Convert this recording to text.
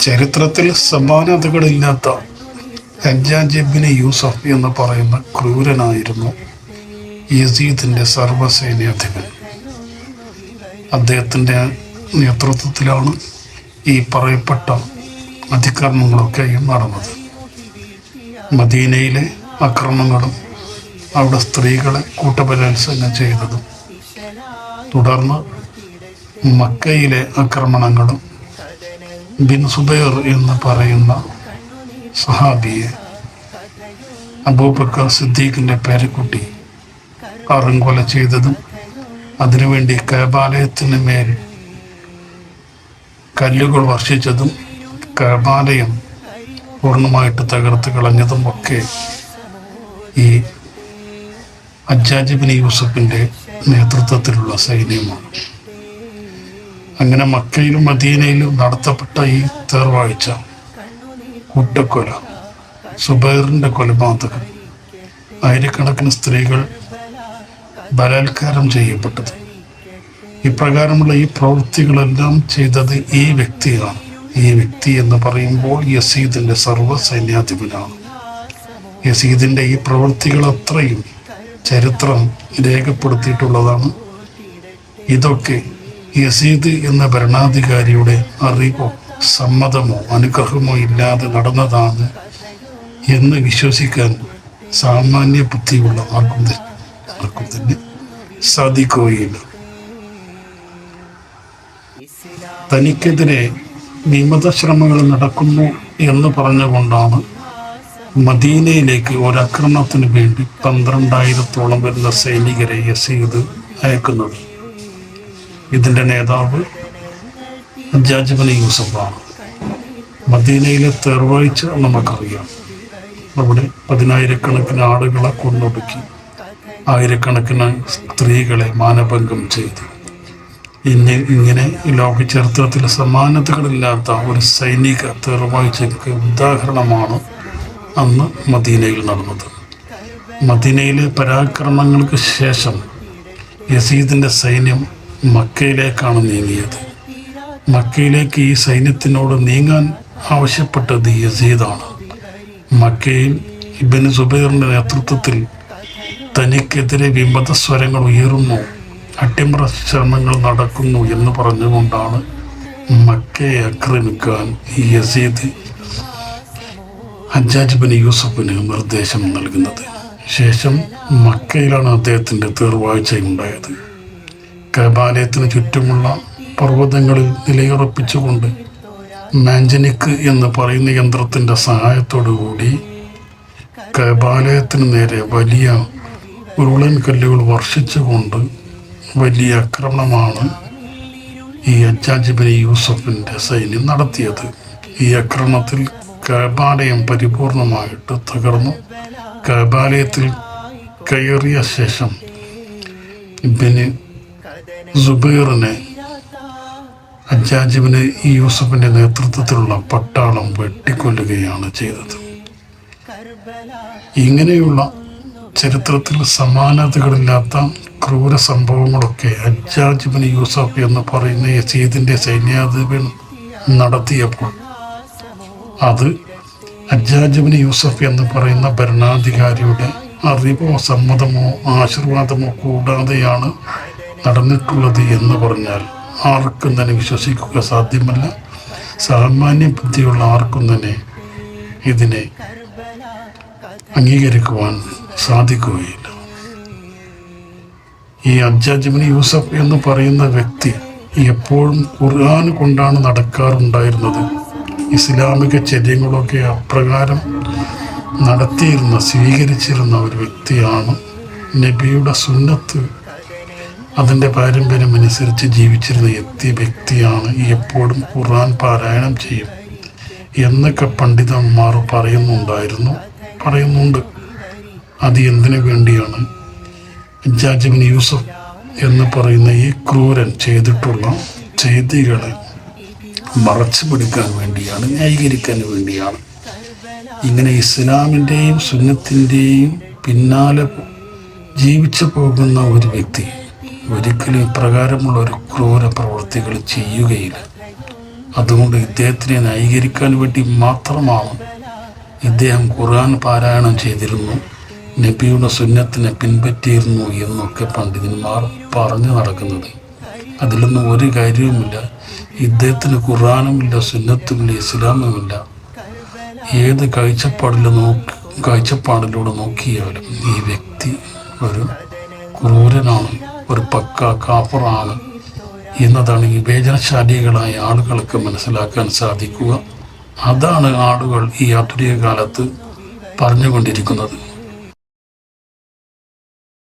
ചരിത്രത്തിൽ സമാനതകളില്ലാത്ത ഹജ്ജാജിബിന് യൂസഫ് എന്ന് പറയുന്ന ക്രൂരനായിരുന്നു യസീദിന്റെ സർവസൈന്യാധിപൻ. അദ്ദേഹത്തിന്റെ നേതൃത്വത്തിലാണ് ഈ പറയപ്പെട്ട അതിക്രമങ്ങളൊക്കെയും നടന്നത്. മദീനയിലെ അക്രമങ്ങളും അവിടെ സ്ത്രീകളെ കൂട്ടബലാത്സംഗം ചെയ്തതും തുടർന്ന് മക്കയിലെ ആക്രമണങ്ങളും ബിൻ സുബൈർ എന്ന് പറയുന്ന സഹാബിയെ അബൂബക്കർ സിദ്ദീഖിന്റെ പേരക്കുട്ടി അറുങ്കൊല ചെയ്തതും അതിനുവേണ്ടി കേബാലയത്തിന് മേൽ കല്ലുകൾ വർഷിച്ചതും കേബാലയം പൂർണമായിട്ട് തകർത്ത് കളഞ്ഞതും ഒക്കെ ഈ അജാജിബിൻ യൂസഫിന്റെ നേതൃത്വത്തിലുള്ള സൈന്യമാണ്. അങ്ങനെ മക്കയിലും മദീനയിലും നടത്തപ്പെട്ട ഈ തേർവാഴ്ച കൂട്ടക്കൊല സുബൈറിന്റെ കൊലപാതകം ആയിരക്കണക്കിന് സ്ത്രീകൾ ബലാത്കാരം ചെയ്യപ്പെട്ടത്. ഇപ്രകാരമുള്ള ഈ പ്രവൃത്തികളെല്ലാം ചെയ്തത് ഈ വ്യക്തിയാണ്. ഈ വ്യക്തി എന്ന് പറയുമ്പോൾ യസീദിന്റെ സർവ സൈന്യാധിപനാണ് യസീദിന്റെ ഈ പ്രവൃത്തികൾ അത്രയും ചരിത്രം രേഖപ്പെടുത്തിയിട്ടുള്ളതാണ്. ഇതൊക്കെ യസീദ് എന്ന ഭരണാധികാരിയുടെ അറിവോ സമ്മതമോ അനുഗ്രഹമോ ഇല്ലാതെ നടന്നതാണ് എന്ന് വിശ്വസിക്കാൻ സാമാന്യ ബുദ്ധിയുള്ള ആർക്കും ആർക്കും തന്നെ സാധിക്കുകയില്ല. തനിക്കെതിരെ വിമതശ്രമങ്ങൾ നടക്കുന്നു എന്ന് പറഞ്ഞുകൊണ്ടാണ് മദീനയിലേക്ക് ഒരാക്രമണത്തിന് വേണ്ടി പന്ത്രണ്ടായിരത്തോളം വരുന്ന സൈനികരെ യസീദ് അയക്കുന്നത്. ഇതിന്റെ നേതാവ് ജാജ്മലി യൂസഫാണ് മദീനയിലെ തെർവാഴ്ച നമുക്കറിയാം. അവിടെ പതിനായിരക്കണക്കിന് ആളുകളെ കൊന്നൊടുക്കി ആയിരക്കണക്കിന് സ്ത്രീകളെ മാനഭംഗം ചെയ്തു. ഇനി ഇങ്ങനെ ലോക ചരിത്രത്തിൽ സമാനതകളില്ലാത്ത ഒരു സൈനിക തെർവാഴ്ചയ്ക്ക് ഉദാഹരണമാണ് അന്ന് മദീനയിൽ നടന്നത്. മദീനയിലെ പരാക്രമങ്ങൾക്ക് ശേഷം യസീദിന്റെ സൈന്യം മക്കയിലേക്കാണ് നീങ്ങിയത്. മക്കയിലേക്ക് ഈ സൈന്യത്തിനോട് നീങ്ങാൻ ആവശ്യപ്പെട്ടത് യസീദാണ്. മക്കയിൽ ഇബിന് സുബൈറിന്റെ നേതൃത്വത്തിൽ തനിക്കെതിരെ വിമത സ്വരങ്ങൾ ഉയരുന്നു അട്ടിമറ ശ്രമങ്ങൾ നടക്കുന്നു എന്ന് പറഞ്ഞുകൊണ്ടാണ് മക്കയെ ആക്രമിക്കാൻ യസീദ് ഹജ്ജാജ് ബിൻ യൂസഫിന് നിർദ്ദേശം നൽകുന്നത്. ശേഷം മക്കയിലാണ് അദ്ദേഹത്തിന്റെ തീർവാഴ്ചയുണ്ടായത്. കബാലയത്തിന് ചുറ്റുമുള്ള പർവതങ്ങളിൽ നിലയുറപ്പിച്ചുകൊണ്ട് മാഞ്ചനിക്ക് എന്ന് പറയുന്ന യന്ത്രത്തിന്റെ സഹായത്തോടുകൂടി കബാലയത്തിന് നേരെ വലിയ ഉരുളൻ കല്ലുകൾ വർഷിച്ചുകൊണ്ട് വലിയ ആക്രമണമാണ് ഈ അജാജിബിന് യൂസഫിന്റെ സൈന്യം നടത്തിയത്. ഈ ആക്രമണത്തിൽ കബാലയം പരിപൂർണമായിട്ട് തകർന്നു. കബാലയത്തിൽ കയറിയ ശേഷം ഇബിന് സുബൈറിനെ അജാജിബിന് യൂസഫിന്റെ നേതൃത്വത്തിലുള്ള പട്ടാളം വെട്ടിക്കൊല്ലുകയാണ് ചെയ്തത്. ഇങ്ങനെയുള്ള ചരിത്രത്തിൽ സമാനതകളില്ലാത്ത ക്രൂര സംഭവങ്ങളൊക്കെ അജാജിബിന് യൂസഫ് എന്ന് പറയുന്ന യസീദിന്റെ സൈന്യാധിപൻ നടത്തിയപ്പോൾ അത് അജാജിബിന് യൂസഫ് എന്ന് പറയുന്ന ഭരണാധികാരിയുടെ അറിവോ സമ്മതമോ ആശീർവാദമോ കൂടാതെയാണ് നടന്നിട്ടുള്ളത് എന്ന് പറഞ്ഞാൽ ആർക്കും തന്നെ വിശ്വസിക്കുക സാധ്യമല്ല. സാമാന്യ ബുദ്ധിയുള്ള ആർക്കും തന്നെ ഇതിനെ അംഗീകരിക്കുവാൻ സാധിക്കുകയില്ല. ഈ അജാജിബിന് യൂസഫ് എന്ന് പറയുന്ന വ്യക്തി എപ്പോഴും ഖുർആൻ കൊണ്ടാണ് നടക്കാറുണ്ടായിരുന്നത്. ഇസ്ലാമിക ചര്യങ്ങളൊക്കെ അപ്രകാരം നടത്തിയിരുന്ന സ്വീകരിച്ചിരുന്ന ഒരു വ്യക്തിയാണ് നബിയുടെ സുന്നത്ത് അതിന്റെ പാരമ്പര്യമനുസരിച്ച് ജീവിച്ചിരുന്ന എത്തിയ വ്യക്തിയാണ് എപ്പോഴും ഖുർആൻ പാരായണം ചെയ്യും. എന്നൊക്കെ പണ്ഡിതന്മാർ പറയുന്നുണ്ടായിരുന്നു. പറയുന്നുണ്ട്. അത് എന്തിനു വേണ്ടിയാണ്? ജാജിബിൻ യൂസഫ് എന്ന് പറയുന്ന ഈ ക്രൂരൻ ചെയ്തിട്ടുള്ള ചെയ്തികളെ മറച്ചു പിടിക്കാൻ വേണ്ടിയാണ് ന്യായീകരിക്കാൻ വേണ്ടിയാണ്. ഇങ്ങനെ ഇസ്ലാമിന്റെയും സുന്നത്തിന്റെയും പിന്നാലെ ജീവിച്ചു പോകുന്ന ഒരു വ്യക്തി ഒരിക്കലും ഇപ്രകാരമുള്ള ഒരു ക്രൂര പ്രവൃത്തികൾ ചെയ്യുകയില്ല. അതുകൊണ്ട് ഇദ്ദേഹത്തിനെ ന്യായീകരിക്കാൻ വേണ്ടി മാത്രമാണ് ഇദ്ദേഹം ഖുർആൻ പാരായണം ചെയ്തിരുന്നു നബിയുടെ സുന്നത്തിനെ പിൻപറ്റിയിരുന്നു എന്നൊക്കെ പണ്ഡിതന്മാർ പറഞ്ഞു നടക്കുന്നത്. അതിലൊന്നും ഒരു കാര്യവുമില്ല. ഇദ്ദേഹത്തിന് ഖുർആാനുമില്ല സുന്നത്തുമില്ല ഇസ്ലാമുമില്ല. ഏത് കാഴ്ചപ്പാടിൽ നോക്കി കാഴ്ചപ്പാടിലൂടെ നോക്കിയാലും ഈ വ്യക്തി ഒരു ക്രൂരനാണ്. ഒരു പക്ക കാഫറാണ് എന്നതാണ് ഈ വേദനശാലികളായ ആളുകൾക്ക് മനസ്സിലാക്കാൻ സാധിക്കുക. അതാണ് ആളുകൾ ഈ ആധുനിക കാലത്ത് പറഞ്ഞുകൊണ്ടിരിക്കുന്നത്.